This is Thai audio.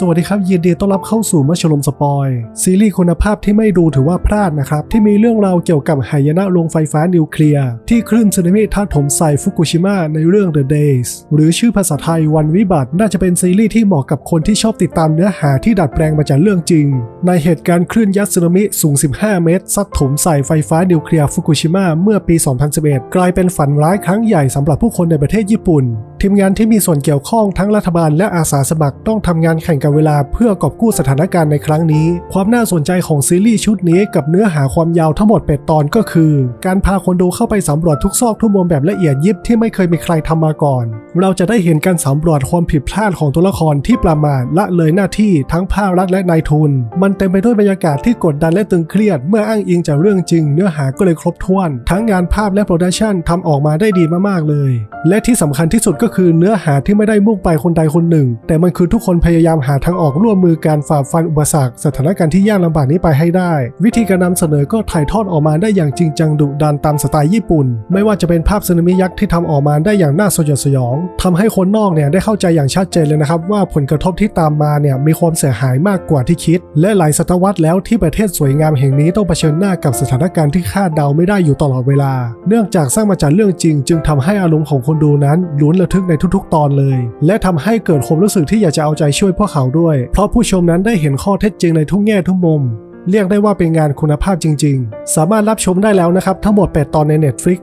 สวัสดีครับยินดีต้อนรับเข้าสู่มัชลมสปอย ซีรีส์คุณภาพที่ไม่ดูถือว่าพลาดนะครับ ที่มีเรื่องราวเกี่ยวกับหายนะโรงไฟฟ้านิวเคลียร์ ที่คลื่นสึนามิทัดถมใส่ฟุกุชิมะในเรื่อง The Days หรือชื่อภาษาไทยวันวิบัติ น่าจะเป็นซีรีส์ที่เหมาะกับคนที่ชอบติดตามเนื้อหาที่ดัดแปลงมาจากเรื่องจริง ในเหตุการณ์คลื่นยัดสึนามิสูง 15 เมตรซัดถมใส่ไฟฟ้านิวเคลียร์ฟุกุชิมะเมื่อปี 2011 กลายเป็นฝันร้ายครั้งใหญ่สำหรับผู้คนในประเทศญี่ปุ่น ทีมงานที่มีส่วนเกี่ยวข้องทั้งรัฐบาลและอาสาสมัครต้องทำงานแข่งกับเวลาเพื่อกอบกู้สถานการณ์ในครั้งนี้ ความน่าสนใจของซีรีส์ชุดนี้กับเนื้อหาความยาวทั้งหมดเป็ดตอนก็คือ การพาคนดูเข้าไปสำรวจทุกซอกทุกมุมแบบละเอียดยิบที่ไม่เคยมีใครทำมาก่อน เราจะได้เห็นการสำรวจความผิดพลาดของตัวละครที่ประมาทละเลยหน้าที่ทั้งภาครัฐและนายทุน มันเต็มไปด้วยบรรยากาศที่กดดันและตึงเครียด เมื่ออ้างอิงจากเรื่องจริง เนื้อหาก็เลยครบถ้วน ทั้งงานภาพและโปรดักชันทำออกมาได้ดีมากๆเลย และที่สำคัญที่สุดก็คือเนื้อหาที่ไม่ได้มุ่งไปคนใดคนหนึ่ง แต่มันคือทุกคนพยายามหาทางออกร่วมมือการฝ่าฟันอุปสรรคสถานการณ์ที่ยากลำบากนี้ไปให้ได้ วิธีการนำเสนอก็ถ่ายทอดออกมาได้อย่างจริงจังดุดันตามสไตล์ญี่ปุ่น ไม่ว่าจะเป็นภาพสึนามิยักษ์ที่ทำออกมาได้อย่างน่าสยดสยองทำให้คนนอกเนี่ยได้เข้าใจอย่างชัดเจนเลยนะครับ ว่าผลกระทบที่ตามมาเนี่ยมีความเสียหายมากกว่าที่คิด และหลายศตวรรษแล้วที่ประเทศสวยงามแห่งนี้ต้องเผชิญหน้ากับสถานการณ์ที่คาดเดาไม่ได้อยู่ตลอดเวลา เนื่องจากสร้างมาจากเรื่องจริง จึงทำให้อารมณ์ของคนดูนั้นลุ้นระทึกในทุกๆ ตอนเลย และทำให้เกิดความรู้สึกที่อยากจะเอาใจช่วยพวกเขาด้วย เพราะผู้ชมนั้นได้เห็นข้อเท็จจริงในทุกแง่ทุกมุม เรียกได้ว่าเป็นงานคุณภาพจริง ๆ สามารถรับชมได้แล้วนะครับ ทั้งหมด 8 ตอนใน Netflix